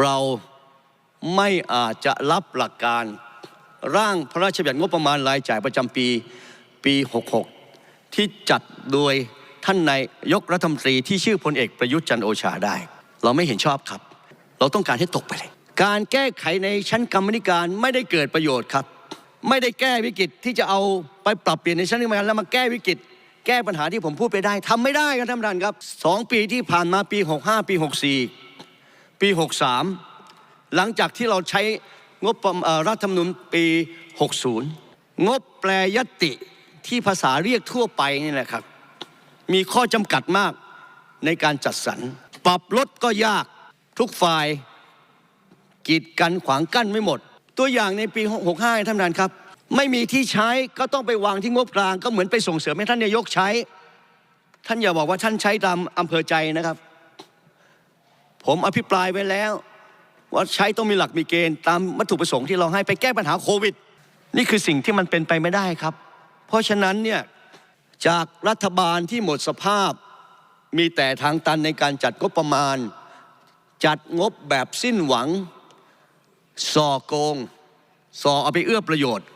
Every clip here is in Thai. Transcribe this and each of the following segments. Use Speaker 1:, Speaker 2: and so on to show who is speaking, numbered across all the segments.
Speaker 1: เราไม่อาจจะรับหลักการร่างพระราชบัญญัติงบประมาณรายจ่ายประจำปีปี 66 ที่จัดโดยท่านนายกรัฐมนตรีที่ชื่อพลเอกประยุทธ์จันโอชาได้ เราไม่เห็นชอบครับ เราต้องการให้ตกไปเลย การแก้ไขในชั้นกรรมธิการไม่ได้เกิดประโยชน์ครับ ไม่ได้แก้วิกฤตที่จะเอาไปปรับเปลี่ยนในชั้นกรรมการแล้วมาแก้วิกฤต แก้ปัญหาที่ผมพูดไปได้ทำไม่ได้ครับท่านประธานครับสองปีที่ผ่านมาปี 65 ปี 64 ปี 63 หลังจากที่เราใช้งบรัฐธรรมนูญปี 60 งบแปลยติที่ภาษาเรียกทั่วไปนี่แหละครับ มีข้อจำกัดมากในการจัดสรร ปรับลดก็ยากทุกฝ่ายกีดกันขวางกั้นไม่หมด ตัวอย่างในปี 65 ท่านประธานครับ ไม่มีที่ใช้ก็ต้องไปวางที่งบกลาง ก็เหมือนไปส่งเสริมให้ท่านนายกใช้ ท่านอย่าบอกว่าท่านใช้ตามอำเภอใจนะครับ ผมอภิปรายไว้แล้ว ว่าใช้ต้องมีหลักมีเกณฑ์ตามวัตถุประสงค์ที่เราให้ไปแก้ปัญหาโควิด นี่คือสิ่งที่มันเป็นไปไม่ได้ครับ เพราะฉะนั้นเนี่ยจากรัฐบาลที่หมดสภาพ มีแต่ทางตันในการจัดงบประมาณ จัดงบแบบสิ้นหวังส่อโกงส่อเอาไปเอื้อประโยชน์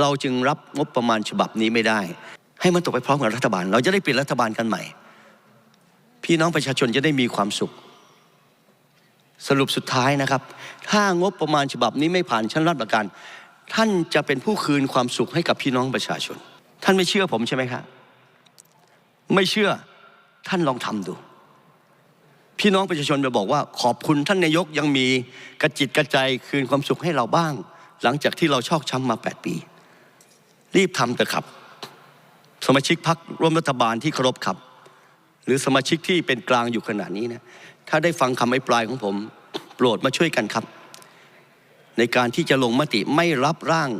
Speaker 1: เราจึงรับงบประมาณฉบับนี้ไม่ได้ ให้มันตกไปพร้อมกับรัฐบาล เราจะได้เปลี่ยนรัฐบาลกันใหม่ พี่น้องประชาชนจะได้มีความสุข สรุปสุดท้ายนะครับ ถ้างบประมาณฉบับนี้ไม่ผ่านชั้นรับประการ ท่านจะเป็นผู้คืนความสุขให้กับพี่น้องประชาชน ท่านไม่เชื่อผมใช่ไหมครับไม่เชื่อท่านลองทำดู พี่น้องประชาชนจะบอกว่า ขอบคุณท่านนายกยังมีกระจิตกระใจคืนความสุขให้เราบ้าง หลังจากที่เราชอกช้ำมา 8 ปี รีบทำเถอะครับ สมาชิกพักร่วมรัฐบาลที่เคารพครับ หรือสมาชิกที่เป็นกลางอยู่ขณะนี้นะถ้าได้ฟังคำอภิปรายของผม โปรดมาช่วยกันครับ ในการที่จะลงมติไม่รับร่าง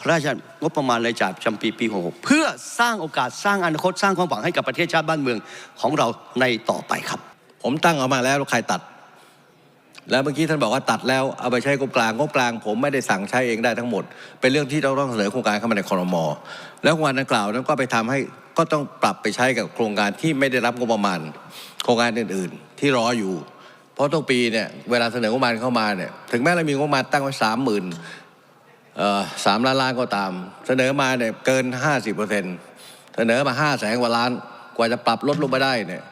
Speaker 1: พระราชงบประมาณรายจ่ายประจำปีปี66เพื่อสร้างโอกาสสร้างอนาคตสร้างความหวังให้กับประเทศชาติบ้านเมืองของเราในต่อไปครับ
Speaker 2: ผมตั้งออกมาแล้วใครตัด แล้วเมื่อกี้ท่านบอกว่าตัดแล้วเอาไปใช้งบกลางงบกลาง ผมไม่ได้สั่งใช้เองได้ทั้งหมด เป็นเรื่องที่เราต้องเสนอโครงการเข้ามาในคอรมอแล้วโครงการดังกล่าวนั้นก็ไปทำให้ก็ต้องปรับไปใช้กับโครงการที่ไม่ได้รับงบประมาณ โครงการอื่น ๆ ที่รออยู่ เพราะทุกปีเนี่ยเวลาเสนองบประมาณเข้ามาเนี่ยถึงแม้เรามีงบประมาณตั้งไว้สามหมื่นสามล้านล้านก็ตาม เสนอมาเนี่ยเกินห้าสิบเปอร์เซ็นต์เสนอมาห้าแสนกว่าล้านกว่าจะปรับลดลงไปได้เนี่ย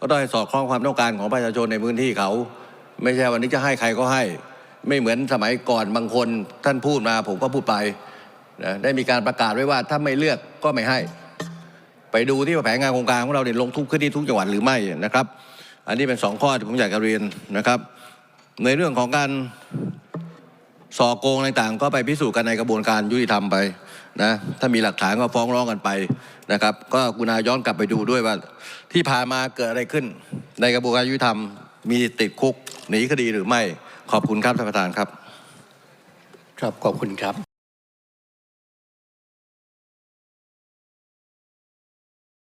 Speaker 2: ก็ต้องให้สอดคล้องความต้องการของประชาชนในพื้นที่เขา ไม่ใช่วันนี้จะให้ใครก็ให้ ไม่เหมือนสมัยก่อนบางคนท่านพูดมาผมก็พูดไปนะได้มีการประกาศไว้ว่าถ้าไม่เลือกก็ไม่ให้ ไปดูที่แผนงานโครงการของเราเนี่ยลงทุกขึ้นที่ทุกจังหวัดหรือไม่นะครับ อันนี้เป็นสองข้อที่ผมอยากจะเรียนนะครับ ในเรื่องของการสอโกงต่างๆ ก็ไปพิสูจน์กันในกระบวนการยุติธรรมไปนะถ้ามีหลักฐานก็ฟ้องร้องกันไปนะครับ ก็กุณาย้อนกลับไปดูด้วยว่าที่ผ่านมาเกิดอะไรขึ้นในกระบวนการยุติธรรม มีติดคุกหนีคดีหรือไม่ขอบคุณครับท่านประธานครับ
Speaker 1: ครับขอบคุณครับ